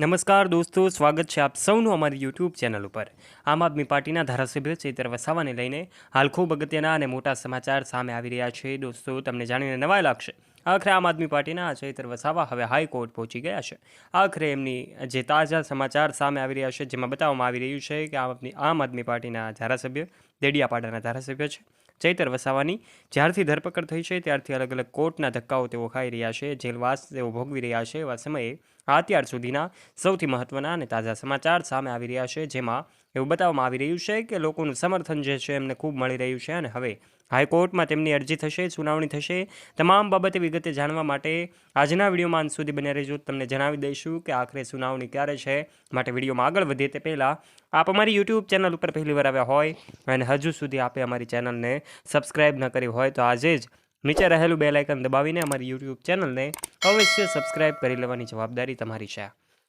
નમસ્કાર દોસ્તો, સ્વાગત છે આપ સૌનું અમારી યુટ્યુબ ચેનલ ઉપર. આમ આદમી પાર્ટીના ધારાસભ્ય ચૈતર વસાવાને લઈને હાલ ખૂબ અગત્યના અને મોટા સમાચાર સામે આવી રહ્યા છે. દોસ્તો, તમને જાણીને નવાઈ લાગશે. આખરે આમ આદમી પાર્ટીના ચૈતર વસાવા હવે હાઈકોર્ટ પહોંચી ગયા છે. આખરે એમની જે તાજા સમાચાર સામે આવી રહ્યા છે, જેમાં બતાવવામાં આવી રહ્યું છે કે આમ આદમી પાર્ટીના ધારાસભ્ય, દેડિયાપાડાના ધારાસભ્ય છે. ચૈતર વસાવાની. જ્યારથી ધરપકડ થઈ છે, ત્યારથી અલગ અલગ કોર્ટના ધક્કાઓ તેઓ ખાઈ રહ્યા છે. જેલવાસ તેઓ ભોગવી રહ્યા છે. એવા સમયે આ અત્યાર સુધીના સૌથી મહત્ત્વના અને તાજા સમાચાર સામે આવી રહ્યા છે, જેમાં એવું બતાવવામાં આવી રહ્યું છે કે લોકોનું સમર્થન જે છે, એમને ખૂબ મળી રહ્યું છે અને હવે હાઈકોર્ટમાં તેમની અરજી થશે, સુનાવણી થશે. તમામ બાબતે વિગતે જાણવા માટે આજના વિડીયોમાં અંત સુધી બન્યા રહેજો. તમને જણાવી દઈશું કે આખરે સુનાવણી ક્યારે છે માટે વિડીયોમાં આગળ વધીએ તે પહેલાં આપ અમારી યુટ્યુબ ચેનલ ઉપર પહેલીવાર આવ્યા હોય અને હજુ સુધી આપે અમારી ચેનલને સબસ્ક્રાઇબ ન કરી હોય તો આજે જ નીચે રહેલું બે લાઇકન દબાવીને અમારી યુટ્યુબ ચેનલને અવશ્ય સબસ્ક્રાઇબ કરી લેવાની જવાબદારી તમારી છે.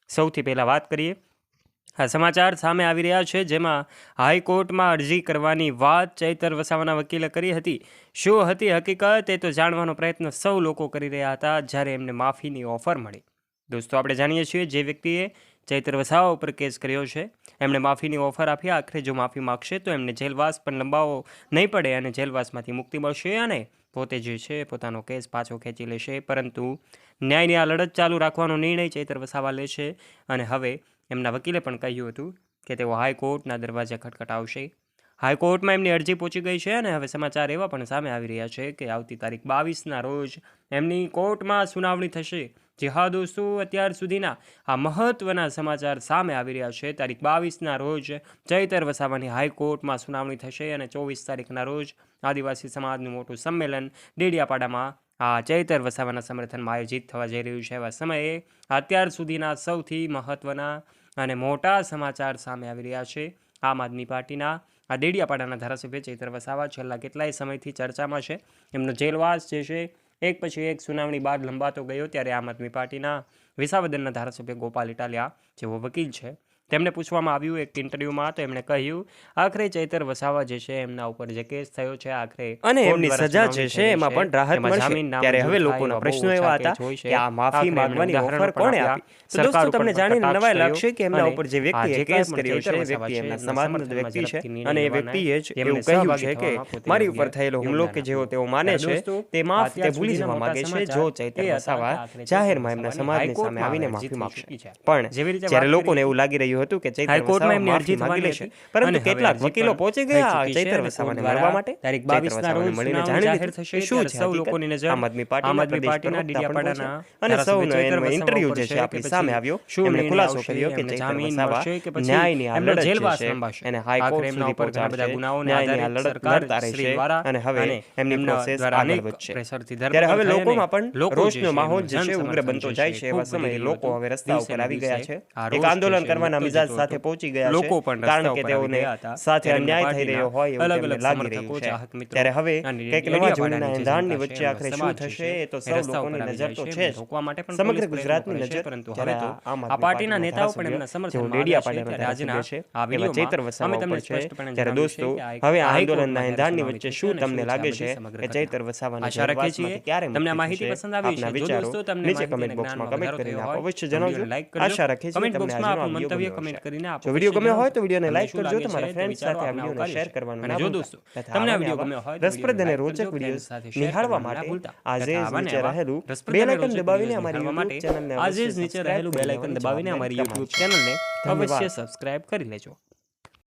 સૌથી પહેલાં વાત કરીએ આ સમાચાર સામે આવી રહ્યા છે. જેમાં હાઈકોર્ટમાં અરજી કરવાની વાત ચૈતર વસાવાના વકીલે કરી હતી. શું હતી હકીકત એ તો જાણવાનો પ્રયત્ન સૌ લોકો કરી રહ્યા હતા, જ્યારે એમને માફીની ઓફર મળી. દોસ્તો, આપણે જાણીએ છીએ જે વ્યક્તિએ ચૈતર વસાવા ઉપર કેસ કર્યો છે. એમણે માફીની ઓફર આપી. આખરે જો માફી માગશે તો એમને જેલવાસ પણ લંબાવો નહીં પડે અને જેલવાસમાંથી મુક્તિ મળશે અને પોતે જે છે પોતાનો કેસ પાછો ખેંચી લેશે. પરંતુ ન્યાયની આ લડત ચાલુ રાખવાનો નિર્ણય ચૈતર વસાવા લેશે અને હવે એમના વકીલે પણ કહ્યું હતું કે તેઓ હાઈકોર્ટના દરવાજે ખટખટાવશે. હાઈકોર્ટમાં એમની અરજી પહોંચી ગઈ છે અને હવે સમાચાર એવા પણ સામે આવી રહ્યા છે કે આવતી તારીખ બાવીસના રોજ એમની કોર્ટમાં સુનાવણી થશે. જી હા દોસ્તો અત્યાર સુધીના આ મહત્ત્વના સમાચાર સામે આવી રહ્યા છે. તારીખ બાવીસના રોજ ચૈતર વસાવાની હાઈકોર્ટમાં સુનાવણી થશે અને ચોવીસ તારીખના રોજ આદિવાસી સમાજનું મોટું સંમેલન ડેડિયાપાડામાં આ ચૈતર વસાવાના સમર્થનમાં આયોજિત થવા જઈ રહ્યું છે. એવા સમયે અત્યાર સુધીના સૌથી મહત્ત્વના અને મોટા સમાચાર સામે આવી રહ્યા છે. આમ આદમી પાર્ટીના આ ડેડિયાપાડાના ધારાસભ્ય ચૈતર વસાવા છેલ્લા કેટલાય સમયથી ચર્ચામાં છે. એમનો જેલવાસ જે છે, એક પછી એક સુનાવણી બાદ લંબાતો ગયો ત્યારે આમ આદમી પાર્ટીના વિસાવદનના ધારાસભ્ય ગોપાલ ઇટાલિયા જેઓ વકીલ છે તેમને પૂછવામાં આવ્યું એક ઇન્ટરવ્યુમાં તો એમણે કહ્યું આખરે ચૈતર વસાવા જે છે એમના ઉપર જે કેસ થયો છે આખરે અને એમની સજા જે છે એમાં પણ રાહત મળશે. ત્યારે હવે લોકોના પ્રશ્નો એવા હતા કે આ માફી માંગવાની ઓફર કોણે આપી? સરકાર તમને જાણીને નવાઈ લાગશે કે એમના ઉપર જે વ્યક્તિએ કેસ કર્યો છે વ્યક્તિ એમના સમાજનો વ્યક્તિ છે અને એ વ્યક્તિએ જ એવું કહ્યું છે કે મારી ઉપર થયેલો હુમલો કે જેવો તેઓ માને છે તે માફ તે ભૂલી જવા માંગે છે જો ચૈતર વસાવા જાહેરમાં એમના સમાજની સામે આવીને માફી માગશે. પણ જ્યારે લોકોને એવું લાગી રહ્યું હતું કે ચૈતર વસાવા માફી માંગી લેશે. પરંતુ કેટલાક વકીલો પહોંચી ગયા ચૈતર વસાવાને મળવા માટે. તારીખ 22 ના રોજ મળીને જાહેર થશે શું છે સૌ લોકોની નજર આમ આદમી પાર્ટીના ડીડીયાપાડાના અને સૌનો એનો ઇન્ટરવ્યુ જે છે આપણી સામે આવ્યો. એમણે ખુલાસો કર્યો કે ચૈતર વસાવા ન્યાયની આ લડત છે અને હાઈકોર્ટ સુધી ઉપર ઘણા બધા પહોંચાડશે ગુનાઓને ન્યાયની આ આધારે લડત લડતા રહેશે અને હવે એમની પ્રોસેસ આગળ વધશે. ત્યારે હવે લોકોમાં પણ રોષનો માહોલ જે છે ઉગ્ર બનતો જાય છે એવા સમયે લોકો હવે રસ્તા ઉપર આવી ગયા છે એક આંદોલન કરવાના મિજાજ સાથે પહોંચી ગયા છે. લોકો પણ કારણ કે તેઓને. સાથે અન્યાય થઈ રહ્યો હોય એવું તેમને લાગી રહ્યું છે. ત્યારે હવે કંઈક નવા જોડીના એંધાણની વચ્ચે આખરે શું થશે એ તો સૌ લોકોની નજર તો છે. પણ સમગ્ર ગુજરાતની નજર પરંતુ હવે તો આ પાર્ટીના નેતાઓ પણ એમના સમર્થનમાં આજના ધારાસભ્ય આ છે એવા ચૈતર વસાવા તમને છે. ત્યારે દોસ્તો હવે આ આંદોલનના એંધાણની વચ્ચે શું તમને લાગે છે? કે ચૈત્ર વસાવાની આશા રાખીએ છીએ. ક્યારે તમને માહિતી પસંદ આવી છે? જો દોસ્તો તમને નીચે કમેન્ટ બોક્સમાં કમેન્ટ કરીને અવશ્ય જણાવજો. આશા રાખીએ છીએ તમને આજનો આ વીડિયો કમેન્ટ કરીને આપો જો વીડિયો ગમ્યો હોય તો. વિડીયોને લાઈક કરજો તમારા ફ્રેન્ડ્સ સાથે આ વિડીયોને શેર. કરવાનું ના ભૂલતા. દોસ્તો તમને આ વીડિયો ગમ્યો હોય રસપ્રદ અને રોચક વિડીયોઝ નિહાળવા માટે આજે નીચે રહેલું બેલ રોચક દબાવીને અમારી YouTube ચેનલને આજે નીચે રહેલું બેલ આઇકન દબાવીને અમારી YouTube. ચેનલને અવશ્ય સબસ્ક્રાઇબ કરી લેજો